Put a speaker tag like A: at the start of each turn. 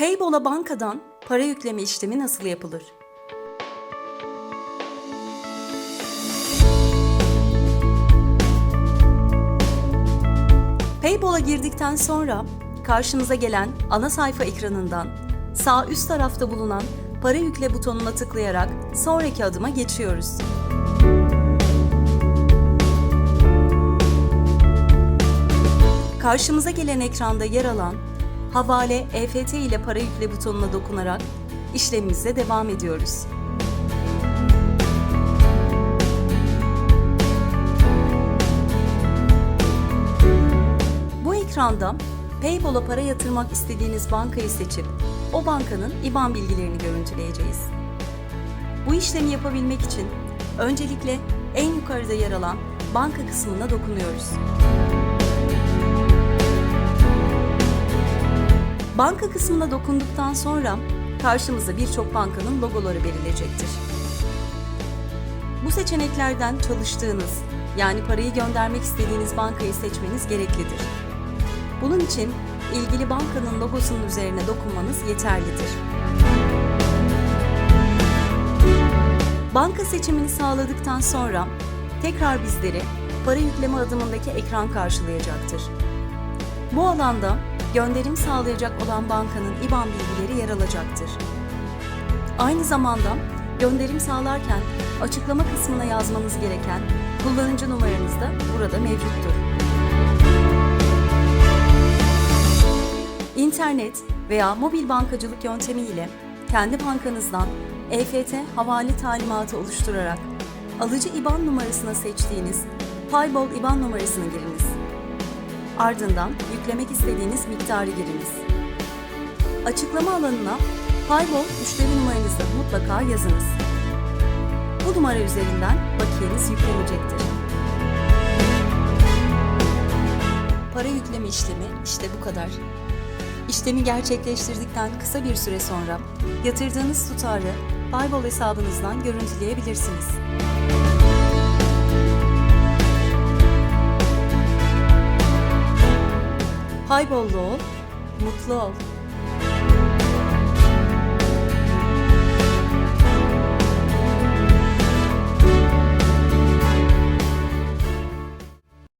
A: Payball'a bankadan para yükleme işlemi nasıl yapılır? Payball'a girdikten sonra karşınıza gelen ana sayfa ekranından sağ üst tarafta bulunan para yükle butonuna tıklayarak sonraki adıma geçiyoruz. Karşımıza gelen ekranda yer alan Havale EFT ile para yükle butonuna dokunarak işlemimize devam ediyoruz. Bu ekranda Payball'a para yatırmak istediğiniz bankayı seçip o bankanın IBAN bilgilerini görüntüleyeceğiz. Bu işlemi yapabilmek için öncelikle en yukarıda yer alan banka kısmına dokunuyoruz. Banka kısmına dokunduktan sonra karşımıza birçok bankanın logoları belirleyecektir. Bu seçeneklerden çalıştığınız yani parayı göndermek istediğiniz bankayı seçmeniz gereklidir. Bunun için ilgili bankanın logosunun üzerine dokunmanız yeterlidir. Banka seçimini sağladıktan sonra tekrar bizleri para yükleme adımındaki ekran karşılayacaktır. Bu alanda gönderim sağlayacak olan bankanın IBAN bilgileri yer alacaktır. Aynı zamanda gönderim sağlarken açıklama kısmına yazmanız gereken kullanıcı numaranız da burada mevcuttur. İnternet veya mobil bankacılık yöntemi ile kendi bankanızdan EFT havale talimatı oluşturarak alıcı IBAN numarasına seçtiğiniz Payball IBAN numarasını giriniz. Ardından yüklemek istediğiniz miktarı giriniz. Açıklama alanına Payball müşteri numaranızı mutlaka yazınız. Bu numara üzerinden bakiyeniz yüklenecektir. Para yükleme işlemi işte bu kadar. İşlemi gerçekleştirdikten kısa bir süre sonra yatırdığınız tutarı Payball hesabınızdan görüntüleyebilirsiniz. Paybollu ol, mutlu ol.